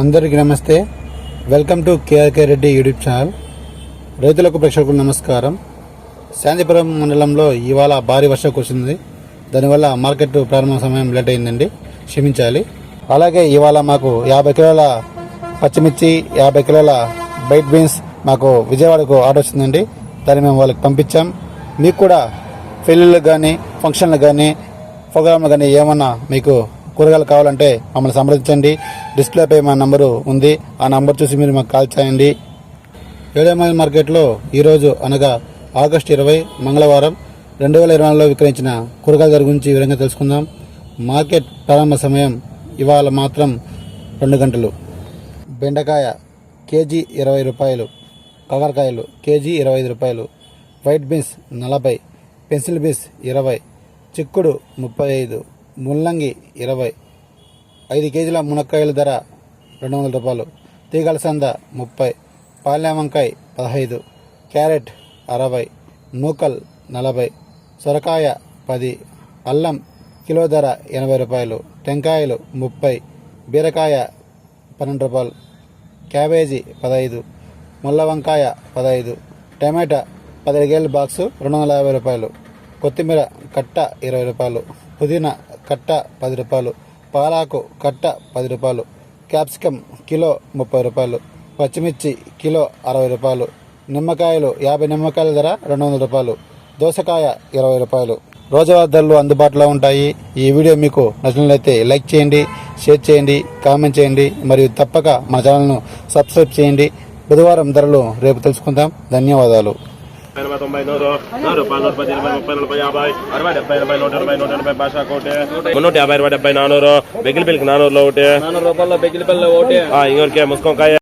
అందరికీ నమస్తే. Welcome to KRK Reddy YouTube channel రైతులకు ప్రేక్షకులకు నమస్కారం. శాంతిపురం మండలంలో ఇవాళ భారీ వర్షం కురిసింది. దానివల్ల మార్కెట్ ప్రారంభ సమయం లేట్ అయిందండి. క్షమించాలి. అలాగే ఇవాళ మాకు యాభై కిలోల పచ్చిమిర్చి యాభై కిలోల బైట్ బీన్స్ మాకు విజయవాడకు ఆర్డర్ వచ్చిందండి. దాన్ని మేము వాళ్ళకి పంపించాం. మీకు కూడా పెళ్ళిళ్ళకి కానీ ఫంక్షన్లకు కానీ ప్రోగ్రాంలు కానీ ఏమన్నా మీకు కూరగాయలు కావాలంటే మమ్మల్ని సంప్రదించండి. డిస్ప్లేపై మా నంబరు ఉంది. ఆ నంబర్ చూసి మీరు మాకు కాల్ చేయండి. ఏడేమైల్ మార్కెట్లో ఈరోజు అనగా ఆగస్టు ఇరవై మంగళవారం రెండు వేల ఇరవై నాలుగులో విక్రయించిన కూరగాయల ధర గురించి వివరంగా తెలుసుకుందాం. మార్కెట్ ప్రారంభ సమయం ఇవాళ మాత్రం రెండు గంటలు. బెండకాయ కేజీ ఇరవై రూపాయలు కవరకాయలు కేజీ ఇరవై ఐదు రూపాయలు వైట్ బీన్స్ నలభై పెన్సిల్ బీన్స్ ఇరవై చిక్కుడు ముప్పై ఐదు ముల్లంగి ఇరవై. ఐదు కేజీల మునక్కాయల ధర రెండు వందల రూపాయలు. తీగల సంద ముప్పై. పాలెం వంకాయ పదహైదు. క్యారెట్ అరవై. నూకల్ నలభై. సొరకాయ పది. అల్లం కిలో ధర ఎనభై రూపాయలు. టెంకాయలు ముప్పై. బీరకాయ పన్నెండు రూపాయలు. క్యాబేజీ పదహైదు. ముల్ల వంకాయ పదహైదు. టమాటా పదిహేను కేజీల బాక్సు రెండు వందల యాభై రూపాయలు. కొత్తిమీర కట్ట ఇరవై రూపాయలు. పుదీనా కట్ట పది రూపాయలు పాలాకు కట్ట పది రూపాయలు క్యాప్సికమ్ కిలో ముప్పై రూపాయలు పచ్చిమిర్చి కిలో అరవై రూపాయలు నిమ్మకాయలు యాభై నిమ్మకాయల ధర రెండు వందల రూపాయలు దోసకాయ ఇరవై రూపాయలు. రోజువారీ ధరలు అందుబాటులో ఉంటాయి. ఈ వీడియో మీకు నచ్చినట్లయితే లైక్ చేయండి షేర్ చేయండి కామెంట్ చేయండి మరియు తప్పక మా ఛానల్ను సబ్స్క్రైబ్ చేయండి. బుధవారం ధరలు రేపు తెలుసుకుందాం. ధన్యవాదాలు. ఎనభై తొంభై నూరు నూరు రూపాయలు నూరు పది ఇరవై ముప్పై నలభై యాభై అరవై డెబ్బై ఎనభై నూట ఎనభై నూట ఎనభై భాష కోటి. మున్నూట యాభై అరవై డెబ్బై నానూరు బెగిలి పిల్లికి నానూరులో ఒకటి నానూరు రూపాయల బెగిలిపల్లి ఒకటి ఇంకొకరికి ముస్కొంకాయ.